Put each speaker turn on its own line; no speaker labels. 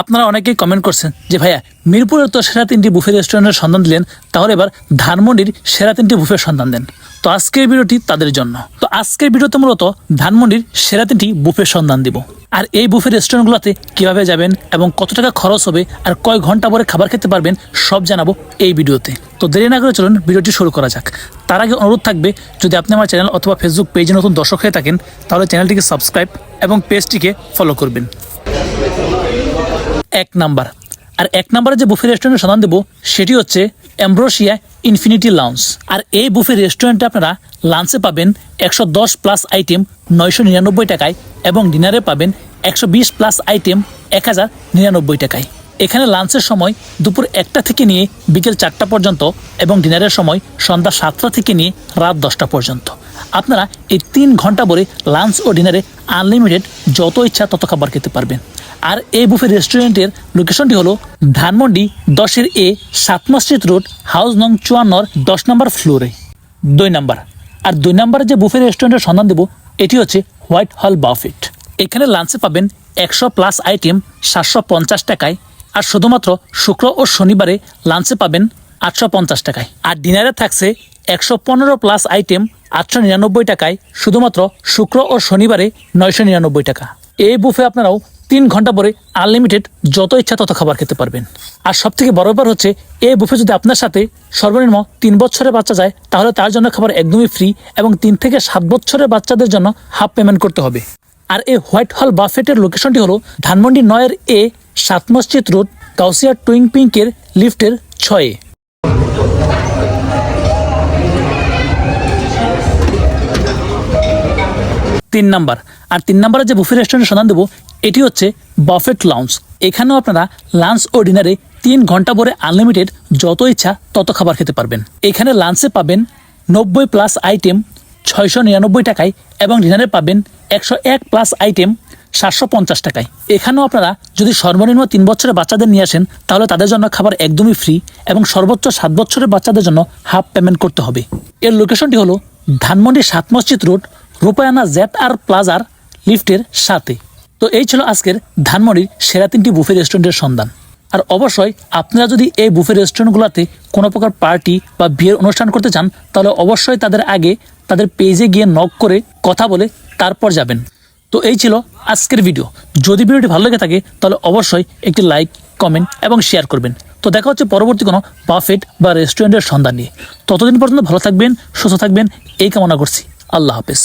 আপনারা অনেকেই কমেন্ট করছেন যে, ভাইয়া মিরপুরের তো সেরা তিনটি বুফে রেস্টুরেন্টের সন্ধান দিলেন, তাহলে এবার ধানমন্ডির সেরা তিনটি বুফের সন্ধান দেন। তো আজকের ভিডিওটি তাদের জন্য। তো আজকের ভিডিওতে মূলত ধানমন্ডির সেরা তিনটি বুফের সন্ধান দিব। আর এই বুফে রেস্টুরেন্টগুলোতে কীভাবে যাবেন এবং কত টাকা খরচ হবে আর কয় ঘণ্টা পরে খাবার খেতে পারবেন, সব জানাব এই ভিডিওতে। তো দেরি না করে চলুন ভিডিওটি শুরু করা যাক। তার আগে অনুরোধ থাকবে, যদি আপনি আমার চ্যানেল অথবা ফেসবুক পেজে নতুন দর্শক হয়ে থাকেন, তাহলে চ্যানেলটিকে সাবস্ক্রাইব এবং পেজটিকে ফলো করবেন। এক নাম্বার। আর এক নাম্বারে যে বুফে রেস্টুরেন্টের সন্ধান দেবো, সেটি হচ্ছে অ্যাম্ব্রোসিয়া ইনফিনিটি লাউন্স আর এই বুফে রেস্টুরেন্টে আপনারা লাঞ্চে পাবেন একশো দশ প্লাস আইটেম নয়শো নিরানব্বই টাকায় এবং ডিনারে পাবেন একশো বিশ প্লাস আইটেম এক হাজার নিরানব্বই টাকায়। এখানে লাঞ্চের সময় দুপুর একটা থেকে নিয়ে বিকেল চারটা পর্যন্ত এবং ডিনারের সময় সন্ধ্যা সাতটা থেকে নিয়ে রাত দশটা পর্যন্ত। আপনারা এই তিন ঘণ্টা ভরে লাঞ্চ ও ডিনারে আনলিমিটেড যত ইচ্ছা তত খাবার খেতে পারবেন। আর এই বুফে রেস্টুরেন্টের লোকেশনটি হলো ধানমন্ডি দশের এ সাত মসজিদ রোড, হাউস নং চুয়ান্নর দশ নম্বর ফ্লোরে। দুই নাম্বার। আর দুই নাম্বারে যে বুফে রেস্টুরেন্টের সন্ধান দেবো, এটি হচ্ছে হোয়াইট হল বাফেট। এখানে লাঞ্চে পাবেন একশো প্লাস আইটেম সাতশো পঞ্চাশ টাকায় আর শুধুমাত্র শুক্র ও শনিবারে লাঞ্চে পাবেন আটশো পঞ্চাশ টাকায়। আর ডিনারে থাকছে একশো পনেরো প্লাস আইটেম আটশো নিরানব্বই টাকায়, শুধুমাত্র শুক্র ও শনিবারে নয়শো নিরানব্বই টাকা। এই বুফে আপনারাও তিন ঘণ্টা পরে আনলিমিটেড যত ইচ্ছা তত খাবার খেতে পারবেন। আর সব থেকে বড় ব্যাপার হচ্ছে, এই বুফে যদি আপনার সাথে সর্বনিম্ন তিন বছরের বাচ্চা যায়, তাহলে তার জন্য খাবার একদমই ফ্রি এবং তিন থেকে সাত বছরের বাচ্চাদের জন্য হাফ পেমেন্ট করতে হবে। আর এই হোয়াইট হল বাফেটের লোকেশনটি হলো ধানমন্ডি নয়ের এ সাত মসজিদ রোড কাউসিয়া টুইং পিঙ্কের লিফটের ছয়ে। তিন নাম্বার। আর তিন নাম্বারে যে বুফে রেস্টুরেন্টের সন্ধান দেবো, এটি হচ্ছে বাফেট লাউঞ্জ। এখানেও আপনারা লাঞ্চ ও ডিনারে তিন ঘণ্টা পরে আনলিমিটেড যত ইচ্ছা তত খাবার খেতে পারবেন। এখানে লাঞ্চে পাবেন নব্বই প্লাস আইটেম, ছয়শো নিরানব্বই টাকায় এবং ডিনারে পাবেন একশো এক প্লাস আইটেম সাতশো পঞ্চাশ টাকায়। এখানেও আপনারা যদি সর্বনিম্ন তিন বছরের বাচ্চাদের নিয়ে আসেন, তাহলে তাদের জন্য খাবার একদমই ফ্রি এবং সর্বোচ্চ সাত বছরের বাচ্চাদের জন্য হাফ পেমেন্ট করতে হবে। এর লোকেশনটি হলো ধানমন্ডি সাত মসজিদ রোড, রূপায়না জেড আর প্লাজার লিফটের সাথে। তো এই ছিল আজকের ধানমন্ডির সেরা তিনটি বুফে রেস্টুরেন্টের সন্ধান। আর অবশ্যই আপনারা যদি এই বুফে রেস্টুরেন্টগুলোতে কোনো প্রকার পার্টি বা বিয়ের অনুষ্ঠান করতে চান, তাহলে অবশ্যই তাদের আগে তাদের পেজে গিয়ে নক করে কথা বলে তারপর যাবেন। তো এই ছিল আজকের ভিডিও যদি ভিডিওটি ভালো লেগে থাকে, তাহলে অবশ্যই একটি লাইক কমেন্ট এবং শেয়ার করবেন। তো দেখা হচ্ছে পরবর্তী কোনো বাফেট বা রেস্টুরেন্টের সন্ধান নিয়ে। ততদিন পর্যন্ত ভালো থাকবেন, সুস্থ থাকবেন, এই কামনা করছি। আল্লাহ হাফেজ।